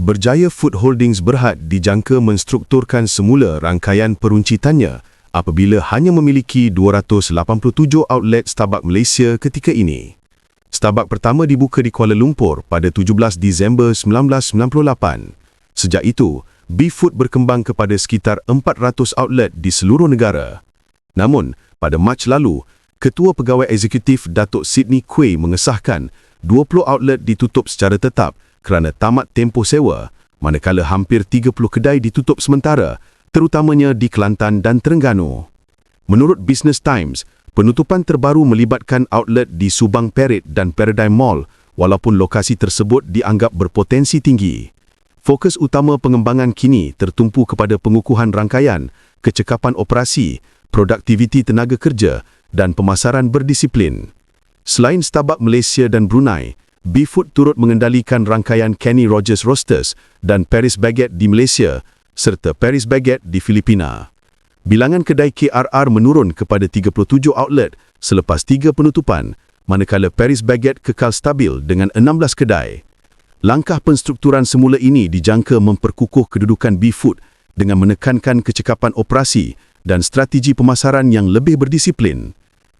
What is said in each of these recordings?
Berjaya Food Holdings Berhad dijangka menstrukturkan semula rangkaian peruncitannya apabila hanya memiliki 287 outlet Starbucks Malaysia ketika ini. Starbucks pertama dibuka di Kuala Lumpur pada 17 Disember 1998. Sejak itu, B-Food berkembang kepada sekitar 400 outlet di seluruh negara. Namun, pada Mac lalu, Ketua Pegawai Eksekutif Datuk Sidney Quay mengesahkan 20 outlet ditutup secara tetap kerana tamat tempoh sewa, manakala hampir 30 kedai ditutup sementara, terutamanya di Kelantan dan Terengganu. Menurut Business Times, penutupan terbaru melibatkan outlet di Subang Perit dan Paradigm Mall walaupun lokasi tersebut dianggap berpotensi tinggi. Fokus utama pengembangan kini tertumpu kepada pengukuhan rangkaian, kecekapan operasi, produktiviti tenaga kerja dan pemasaran berdisiplin. Selain Starbucks Malaysia dan Brunei, B-Food turut mengendalikan rangkaian Kenny Rogers Roasters dan Paris Baguette di Malaysia serta Paris Baguette di Filipina. Bilangan kedai KRR menurun kepada 37 outlet selepas tiga penutupan, manakala Paris Baguette kekal stabil dengan 16 kedai. Langkah penstrukturan semula ini dijangka memperkukuh kedudukan B-Food dengan menekankan kecekapan operasi dan strategi pemasaran yang lebih berdisiplin.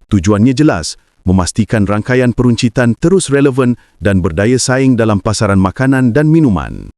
Tujuannya jelas, memastikan rangkaian peruncitan terus relevan dan berdaya saing dalam pasaran makanan dan minuman.